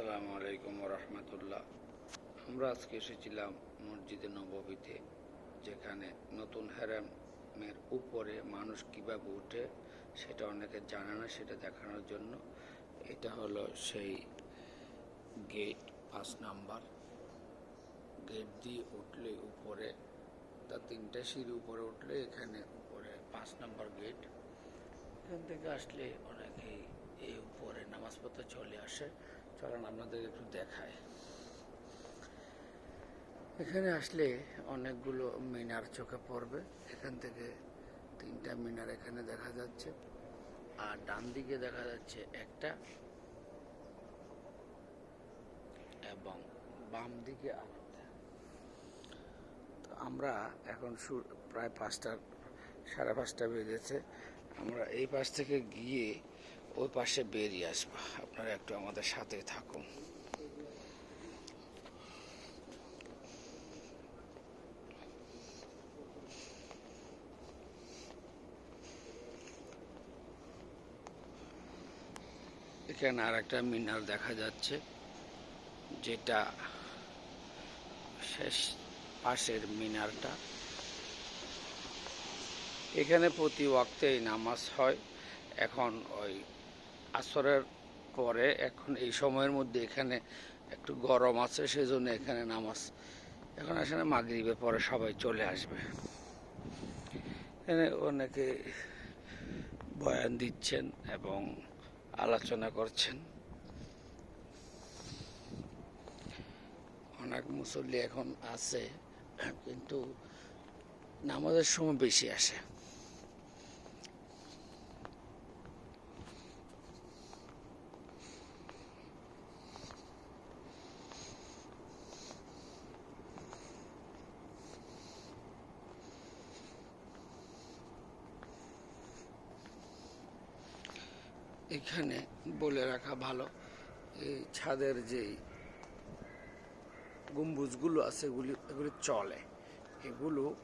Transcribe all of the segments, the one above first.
আসসালামু আলাইকুম রহমতুল্লাহ আমরা আজকে এসেছিলাম মসজিদে নববীতে, যেখানে নতুন হ্যারামের উপরে মানুষ কীভাবে উঠে সেটা অনেকে জানে না, সেটা দেখানোর জন্য। এটা হলো সেই গেট পাঁচ নাম্বার। গেট দিয়ে উঠলে উপরে তার তিনটা সিঁড়ি উপরে উঠলে এখানে উপরে পাঁচ নাম্বার গেট এখান থেকে আসলে অনেকেই এই উপরে নামাজ পড়তে চলে আসে। চলেন আপনাদের একটু দেখায়। এখানে আসলে অনেকগুলো মিনার চোখে পড়বে। এখান থেকে তিনটা মিনার এখানে দেখা যাচ্ছে। আর ডান দিকে দেখা যাচ্ছে একটা। এবং বাম দিকে আরেকটা। তো আমরা এখন প্রায় পাঁচটা, সাড়ে পাঁচটা বেজেছে। আমরা এই পাশ থেকে গিয়ে ওই পাশে বেরিয়ে আসব। আপনারা একটু আমাদের সাথে থাকুন। এখানে আর একটা মিনার দেখা যাচ্ছে, যেটা শেষ পাশের মিনারটা এখানে প্রতি ওয়াক্তেই নামাজ হয়। এখন ওই আসরের পরে এখন এই সময়ের মধ্যে এখানে একটু গরম আছে, সেজন্য এখানে নামাজ এখন আসলে মাগরিবের পরে সবাই চলে আসবে। এখানে অনেকে বয়ান দিচ্ছেন এবং আলোচনা করছেন। অনেক মুসল্লি এখন আছে, কিন্তু নামাজের সময় বেশি আসে। এখানে বলে রাখা ভালো। এই ছাদের যেই গম্বুজগুলো আছে এগুলি এগুলি চলে। এগুলো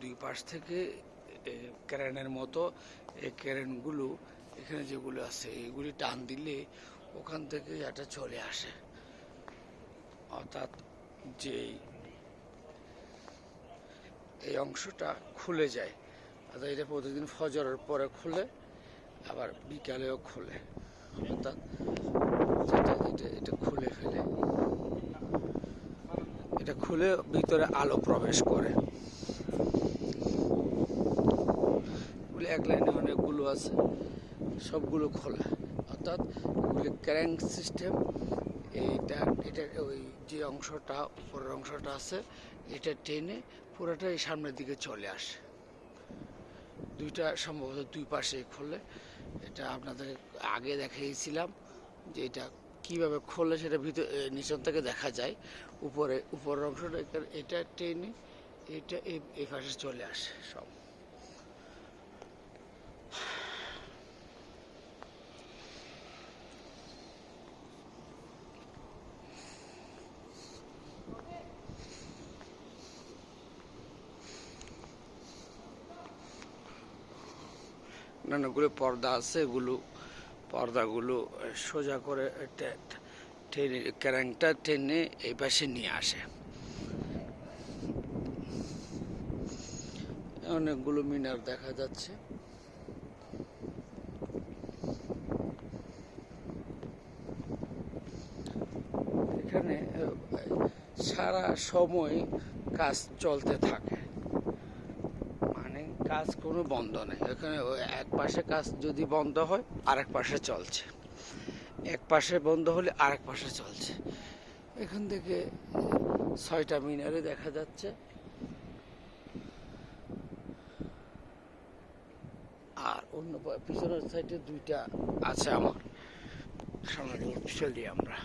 দুই- পাশ থেকে এ, ক্রেনের মতো এই ক্রেনগুলো এখানে যেগুলো আছে এগুলি টান দিলে ওখান থেকে এটা চলে আসে। অর্থাৎ যে এই অংশটা খুলে যায়। অর্থাৎ এটা প্রতিদিন ফজরের পরে খুলে আবার বিকালেও খোলে। অর্থাৎ যেটা এটা এটা খুলে ফেলে। এটা খুলে ভিতরে আলো প্রবেশ করে। এক লাইনে অনেকগুলো আছে। সবগুলো খোলা। অর্থাৎ এগুলি ক্র্যাঙ্ক সিস্টেম। এইটা এটা ওই যে অংশটা, উপরের অংশটা আছে, এটা টেনে পুরোটাই সামনের দিকে চলে আসে। দুইটা সম্ভবত দুই পাশে খোলে। এটা আপনাদের আগে দেখিয়েছিলাম যে এটা কীভাবে খোলে সেটা ভিতর নিচন থেকে দেখা যায়। উপরে, উপরের অংশটা এটা টেনে এটা এ পাশে চলে আসে সব। নানাগুলো পর্দা আছে, এগুলো পর্দাগুলো সোজা করে টেনে, ক্যারাংটা টেনে এই পাশে নিয়ে আসে। অনেকগুলো মিনার দেখা যাচ্ছে। এখানে সারা সময় কাজ চলতে থাকে। কাজ কোনো বন্ধ নেই। এখানে এক পাশে কাজ যদি বন্ধ হয়, আরেক পাশে চলছে। এক পাশে বন্ধ হলে আরেক পাশে চলছে। এখান থেকে ছয়টা মিনারে দেখা যাচ্ছে। আর অন্য পিছনের সাইডে দুইটা আছে আমার। সামনে চলি আমরা।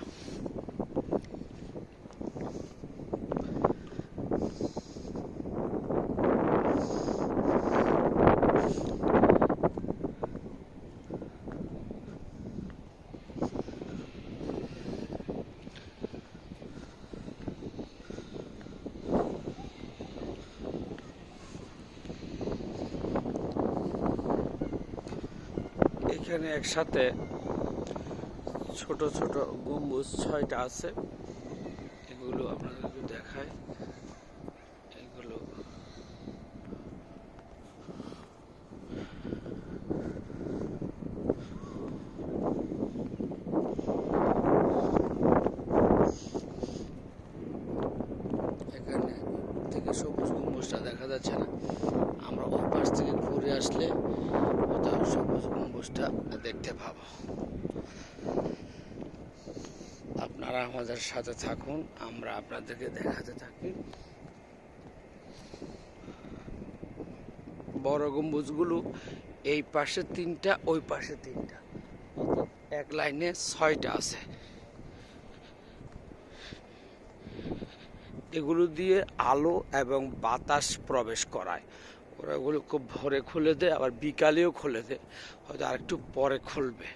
এখানে একসাথে ছোট ছোট গম্বুজ ছয়টা আছে এগুলো আপনাদেরকে দেখায় এগুলো এখানে থেকে সবুজ গম্বুজটা দেখা যাচ্ছে না। আমরা ওই পাশ থেকে ঘুরে আসলে কোথাও সবুজ গম্বুজটা দেখতে পাবো। আপনারা আমাদের সাথে থাকুন, আমরা আপনাদেরকে দেখাতে থাকি। বড় গম্বুজগুলো এই পাশে তিনটা, ওই পাশে তিনটা। এক লাইনে ছয়টা আছে। এগুলো দিয়ে আলো এবং বাতাস প্রবেশ করায়। ওরা ওগুলো খুব ভোরে খুলে দেয়, আবার বিকালেও খুলে দেয়। হয়তো আরেকটু পরে খুলবে।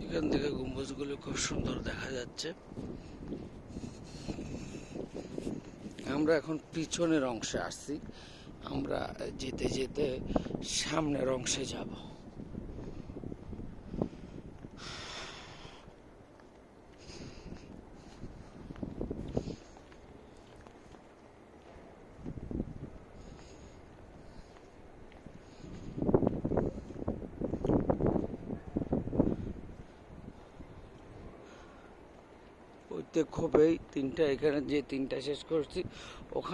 এখান থেকে গম্বুজগুলো খুব সুন্দর দেখা যাচ্ছে। আমরা এখন পিছনের অংশে আসছি। আমরা যেতে যেতে সামনের অংশে যাব। ওইতে খুবই তিনটা এখানে যে তিনটা শেষ করছি ওখানে